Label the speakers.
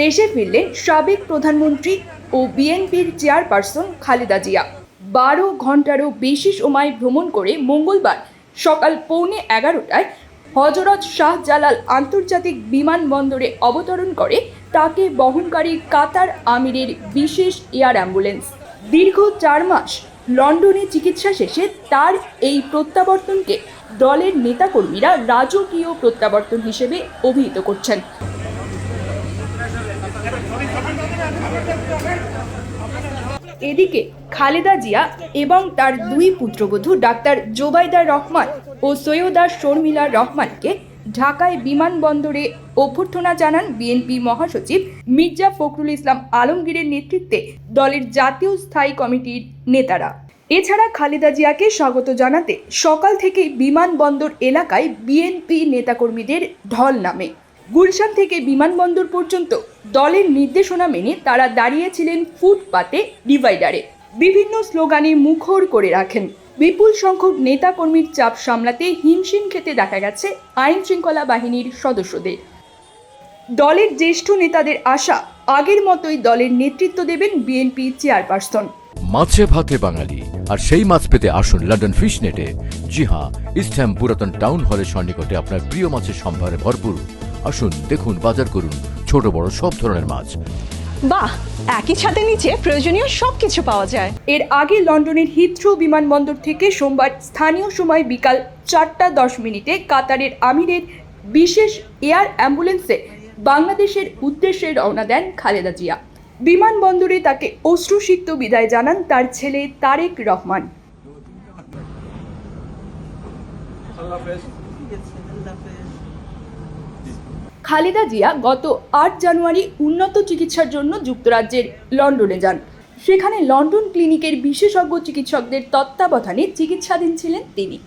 Speaker 1: দেশে ফিরলেন সাবেক প্রধানমন্ত্রী ও বিএনপির চেয়ারপারসন খালেদা জিয়া। বারো ঘন্টারও বেশি সময় ভ্রমণ করে মঙ্গলবার সকাল পৌনে এগারোটায় হজরত শাহজালাল আন্তর্জাতিক বিমানবন্দরে অবতরণ করে তাকে বহনকারী কাতার আমিরের বিশেষ এয়ার অ্যাম্বুলেন্স। দীর্ঘ চার মাস লন্ডনে চিকিৎসা শেষে তার এই প্রত্যাবর্তনকে দলের নেতাকর্মীরা রাজকীয় প্রত্যাবর্তন হিসেবে অভিহিত করছেন। এদিকে খালেদা জিয়া এবং তার দুই পুত্রবধূ ডাক্তার জোবাইদা রহমান ও সৈয়দা শর্মিলা রহমানকে ঢাকায় বিমানবন্দরে অভ্যর্থনা জানান বিএনপি মহাসচিব মির্জা ফখরুল ইসলাম আলমগীরের নেতৃত্বে দলের জাতীয় স্থায়ী কমিটির নেতারা। এছাড়া খালেদা জিয়াকে স্বাগত জানাতে সকাল থেকেই বিমানবন্দর এলাকায় বিএনপি নেতাকর্মীদের ঢল নামে। গুলশান থেকে বিমানবন্দর পর্যন্ত দলের নির্দেশনা মেনে তারা দাঁড়িয়েছিলেন ফুটপাতে ডিভাইডারে। বিভিন্ন স্লোগানে মুখর করে রাখেন। বিপুল সংখ্যক নেতাকর্মীর চাপ সামলাতে হিমশিম খেতে দেখা গেছে আইন শৃঙ্খলা বাহিনীর সদস্যদের। দলের জ্যেষ্ঠ নেতাদের আশা, আগের মতোই দলের নেতৃত্ব দেবেন বিএনপি চেয়ারপারসন।
Speaker 2: মাছে ভাতে বাঙালি, আর সেই মাছ পেতে আসুন লন্ডন ফিশ নেটে জি হ্যাঁ ইস্টহ্যাম পুরাতন টাউন হলের সন্নিকটে আপনার প্রিয় মাছের সম্ভারে ভরপুর আসুন দেখুন বাজার করুন ছোট বড় সব ধরনের মাছ।
Speaker 3: বাহ একই ছাদের নিচে প্রয়োজনীয় সবকিছু পাওয়া যায়।
Speaker 1: এর আগে লন্ডনের হিথ্রো বিমানবন্দর থেকে সোমবার স্থানীয় সময় বিকাল চারটা দশ মিনিটে কাতারের আমিরের বিশেষ এয়ার অ্যাম্বুলেন্সে বাংলাদেশের উদ্দেশ্যে রওনা দেন খালেদা জিয়া। বিমানবন্দরে তাকে অশ্রুসিক্ত বিদায় জানান তার ছেলে তারেক রহমান। খালেদা জিয়া গত আট জানুয়ারি উন্নত চিকিৎসার জন্য যুক্তরাজ্যের লন্ডনে যান। সেখানে লন্ডন ক্লিনিকের বিশেষজ্ঞ চিকিৎসকদের তত্ত্বাবধানে চিকিৎসাধীন ছিলেন তিনি।